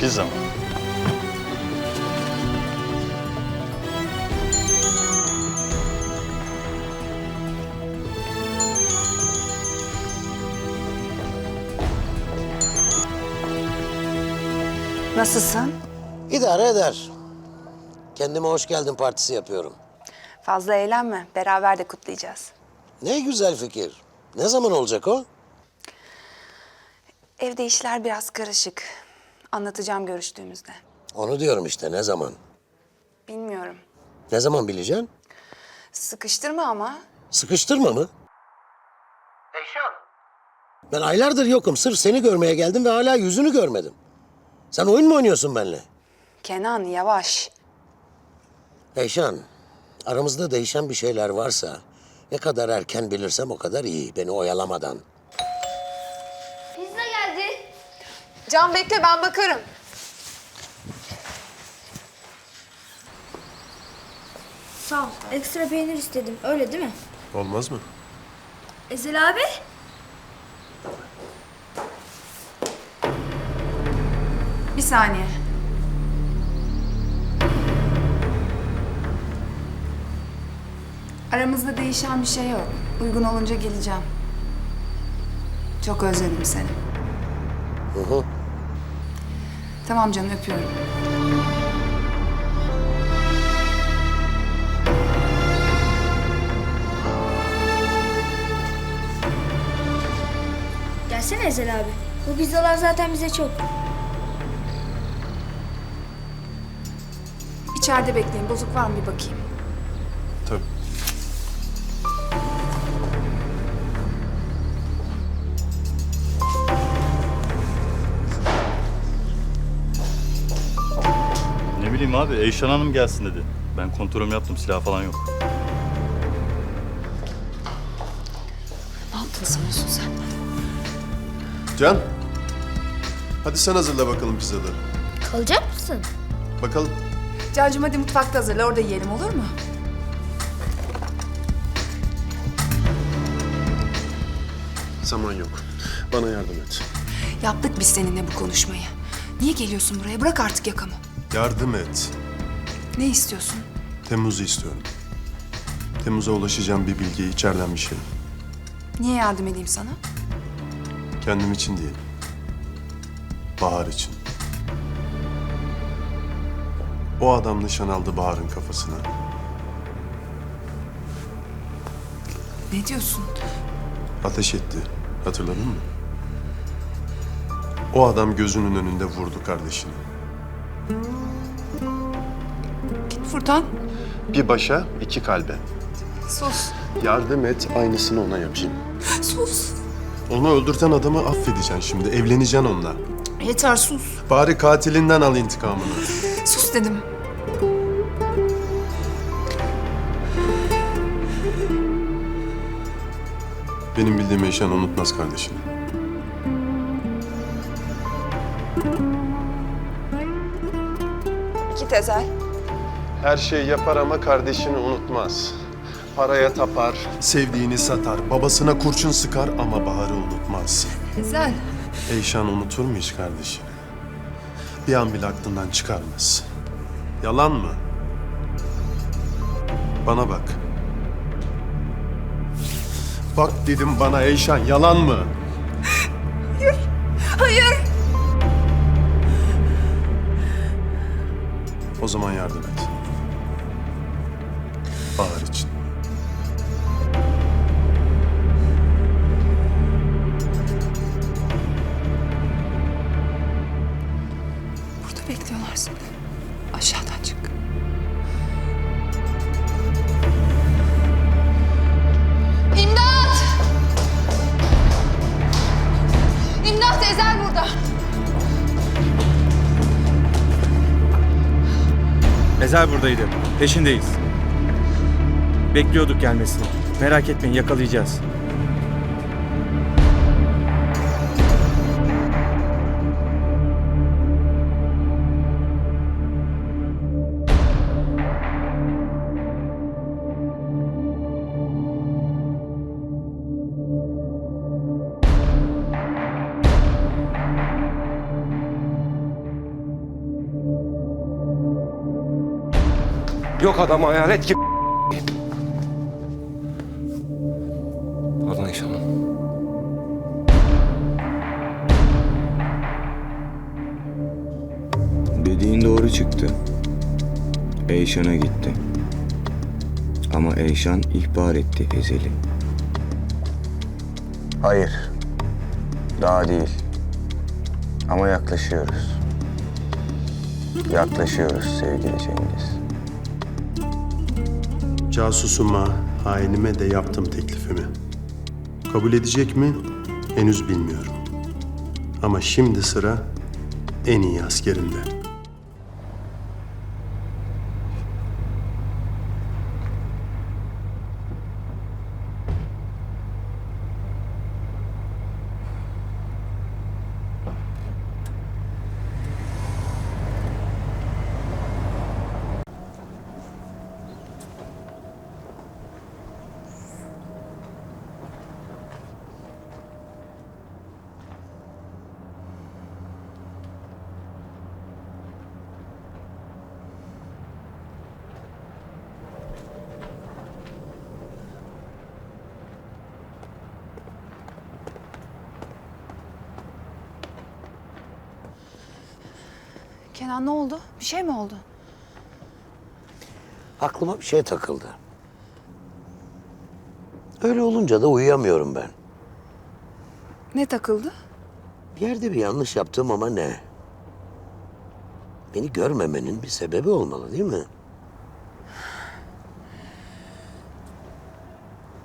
Pizza mı? Nasılsın? İdare eder. Kendime hoş geldin partisi yapıyorum. Fazla eğlenme. Beraber de kutlayacağız. Ne güzel fikir. Ne zaman olacak o? Evde işler biraz karışık. Anlatacağım görüştüğümüzde. Onu diyorum işte ne zaman? Bilmiyorum. Ne zaman bileceksin? Sıkıştırma ama. Sıkıştırma mı? Eyşan. Ben aylardır yokum. Sırf seni görmeye geldim ve hala yüzünü görmedim. Sen oyun mu oynuyorsun benimle? Kenan yavaş. Eyşan, aramızda değişen bir şeyler varsa ne kadar erken bilirsem o kadar iyi. Beni oyalamadan. Pizza geldi. Can bekle ben bakarım. Sağ ol. Ekstra peynir istedim. Öyle değil mi? Olmaz mı? Ezel abi. Bir saniye. Aramızda değişen bir şey yok. Uygun olunca geleceğim. Çok özledim seni. Hı hı. Tamam canım öpüyorum. Gelsene Ezel abi. Bu pizzalar zaten bize çok. İçeride bekleyin. Bozuk var mı bir bakayım. Bileyim abi Eyşan Hanım gelsin dedi. Ben kontrolümü yaptım silah falan yok. Ne yaptın sanıyorsun sen? Can. Hadi sen hazırla bakalım pizzaları. Kalacak mısın? Bakalım. Cancım hadi mutfakta hazırla. Orada yiyelim olur mu? Zaman yok. Bana yardım et. Yaptık biz seninle bu konuşmayı. Niye geliyorsun buraya? Bırak artık yakamı. Yardım et. Ne istiyorsun? Temmuz'u istiyorum. Temmuz'a ulaşacağım bir bilgi, içeriden bir şey. Niye yardım edeyim sana? Kendim için değil. Bahar için. O adam nişan aldı Bahar'ın kafasına. Ne diyorsun? Ateş etti. Hatırladın mı? O adam gözünün önünde vurdu kardeşini. Furtan. Bir başa, iki kalbe. Sus. Yardım et, aynısını ona yapayım. Sus. Onu öldürten adamı affedeceksin şimdi. Evleneceksin onunla. Yeter sus. Bari katilinden al intikamını. Sus dedim. Benim bildiğim Eyşan unutmaz kardeşini. Git Ezel. Her şeyi yapar ama kardeşini unutmaz. Paraya tapar, sevdiğini satar, babasına kurşun sıkar ama Bahar'ı unutmaz. Ezel. Eyşan unutur mu hiç kardeşini? Bir an bile aklından çıkarmaz. Yalan mı? Bana bak. Bak dedim bana Eyşan, yalan mı? Hayır. O zaman yardım et. Ezel burada. Ezel buradaydı. Peşindeyiz. Bekliyorduk gelmesini. Merak etmeyin yakalayacağız. Yok adam hayalet gibi. Pardon Hanım. Dediğin doğru çıktı. Eyşan'a gitti. Ama Eyşan ihbar etti Ezel'i. Hayır. Daha değil. Ama yaklaşıyoruz. Yaklaşıyoruz sevgili Cengiz. Casusuma, hainime de yaptım teklifimi. Kabul edecek mi? Henüz bilmiyorum. Ama şimdi sıra en iyi askerinde. Kenan ne oldu? Bir şey mi oldu? Aklıma bir şey takıldı. Öyle olunca da uyuyamıyorum ben. Ne takıldı? Bir yerde bir yanlış yaptım ama ne? Beni görmemenin bir sebebi olmalı değil mi?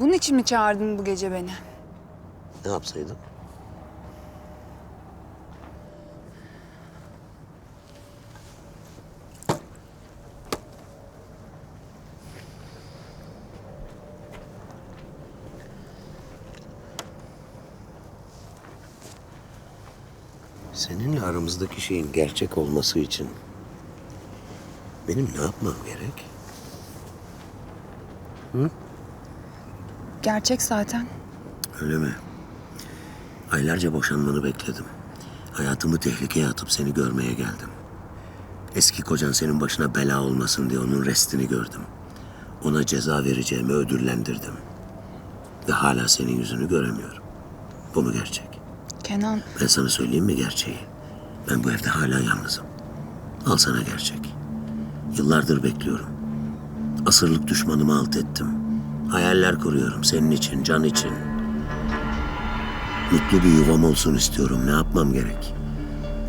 Bunun için mi çağırdın bu gece beni? Ne yapsaydım? Seninle aramızdaki şeyin gerçek olması için benim ne yapmam gerek? Gerçek zaten. Öyle mi? Aylarca boşanmanı bekledim. Hayatımı tehlikeye atıp seni görmeye geldim. Eski kocan senin başına bela olmasın diye onun restini gördüm. Ona ceza vereceğimi ödüllendirdim. Ve hala senin yüzünü göremiyorum. Bu mu gerçek? Kenan Ben sana söyleyeyim mi gerçeği? Ben bu evde hala yalnızım. Al sana gerçek. Yıllardır bekliyorum. Asırlık düşmanımı alt ettim. Hayaller kuruyorum senin için, can için. Mutlu bir yuvam olsun istiyorum. Ne yapmam gerek?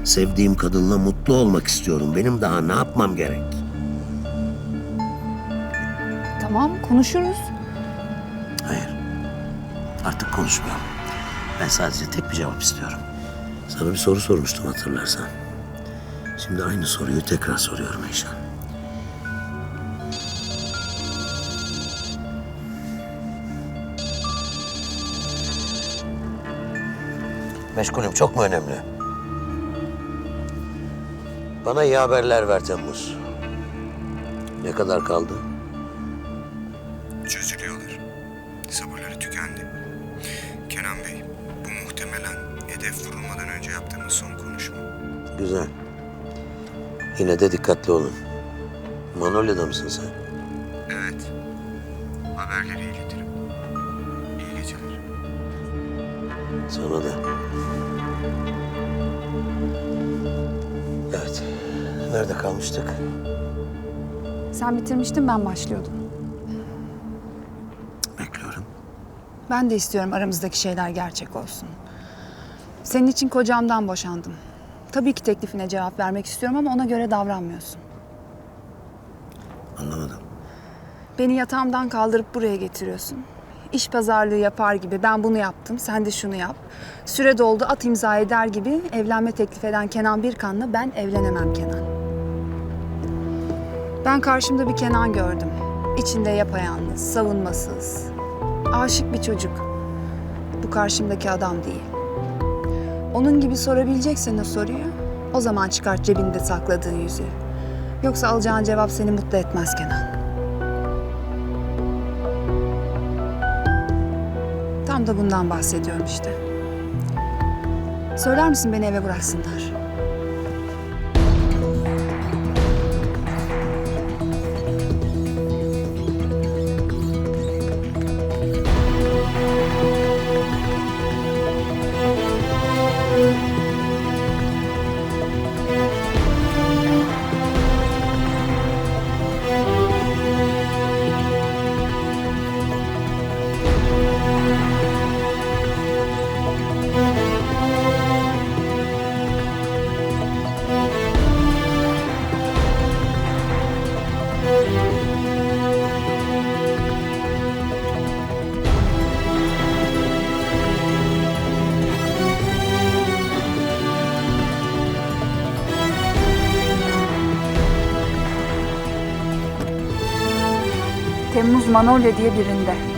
Sevdiğim kadınla mutlu olmak istiyorum. Benim daha ne yapmam gerek? tamam konuşuruz. Hayır. Artık konuşmuyorum. Ben sadece tek bir cevap istiyorum. Sana bir soru sormuştum hatırlarsan. Şimdi aynı soruyu tekrar soruyorum Eyşan. Meşgulüm çok mu önemli? Bana iyi haberler ver Temmuz. Ne kadar kaldı? Çözülüyorlar. Hedef vurulmadan önce yaptığımız son konuşma. Güzel. Yine de dikkatli olun. Manolya'da mısın sen? Evet. Haberleri iletirim. İyi geceler. Sana da. Evet. Nerede kalmıştık? Sen bitirmiştin ben başlıyordum. Bekliyorum. Ben de istiyorum aramızdaki şeyler gerçek olsun. Senin için kocamdan boşandım. Tabii ki teklifine cevap vermek istiyorum ama ona göre davranmıyorsun. Anlamadım. Beni yatağımdan kaldırıp buraya getiriyorsun. İş pazarlığı yapar gibi ben bunu yaptım, sen de şunu yap. Süre doldu, at imza eder gibi evlenme teklif eden Kenan Birkan'la ben evlenemem Kenan. Ben karşımda bir Kenan gördüm. İçinde yapayalnız, savunmasız, aşık bir çocuk. Bu karşımdaki adam değil. Onun gibi sorabileceksen o soruyu, o zaman çıkart cebinde sakladığın yüzüğü. Yoksa alacağın cevap seni mutlu etmez Kenan. Tam da bundan bahsediyorum işte. Söyler misin beni eve bıraksınlar? Temmuz Manolya diye birinde.